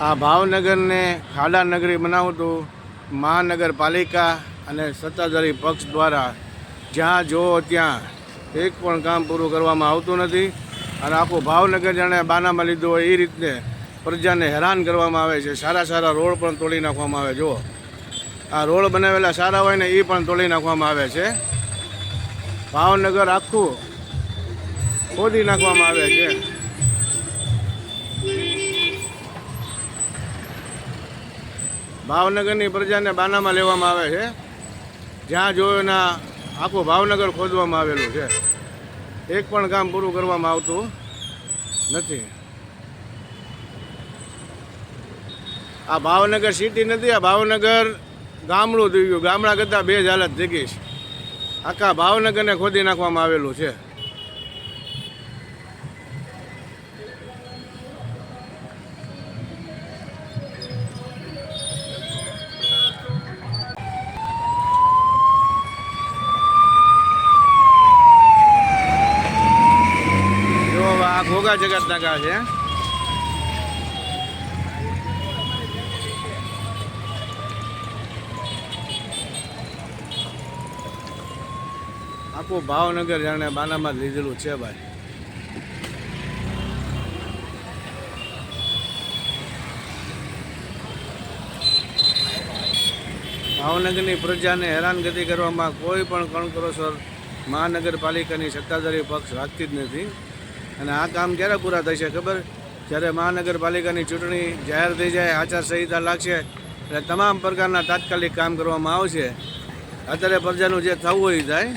આ ભાવનગરને ખાડા નગરી બનાવતું મહાનગરપાલિકા અને સત્તાધારી પક્ષ દ્વારા જ્યાં જોવો ત્યાં એક પણ કામ પૂરું કરવામાં આવતું નથી. અને આખું ભાવનગર જાણે બાનામાં લીધું હોય એ રીતને પ્રજાને હેરાન કરવામાં આવે છે. સારા સારા રોડ પણ તોડી નાખવામાં આવે. જુઓ. આ રોડ બનાવેલા સારા હોય ને એ પણ તોડી નાખવામાં આવે છે. ભાવનગર આખું ખોદી નાખવામાં આવે છે. ભાવનગરની પ્રજાને બાનામાં લેવામાં આવે છે. જ્યાં જોયો ના આખું ભાવનગર ખોદવામાં આવેલું છે. એક પણ કામ પૂરું કરવામાં આવતું નથી. આ ભાવનગર સિટી નથી, આ ભાવનગર ગામડું થઈ ગયું. ગામડા કરતાં બે જ હાલત ગઈ આખા ભાવનગરને ખોદી નાખવામાં આવેલું છે. હવે આ ઘોઘા જગત નાકા છે આખું ભાવનગર જાણે બાનામાં લીધેલું છે ભાઈ. ભાવનગરની પ્રજાને હેરાનગતિ કરવામાં કોઈ પણ કણકરોસર મહાનગરપાલિકાની સત્તાધારી પક્ષ રાખતી જ નથી. અને આ કામ ક્યારે પૂરા થશે ખબર? જ્યારે મહાનગરપાલિકાની ચૂંટણી જાહેર થઈ જાય, આચારસંહિતા લાગશે, એટલે તમામ પ્રકારના તાત્કાલિક કામ કરવામાં આવશે. અત્યારે પ્રજાનું જે થવું હોય થાય.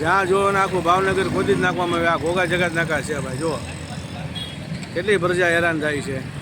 જ્યાં જુઓ આખું ભાવનગર ખોદી જ નાખવામાં આવે, આ ઘોઘા જગત નાખા છે ભાઈ, જુઓ. કેટલી પ્રજા હેરાન થાય છે.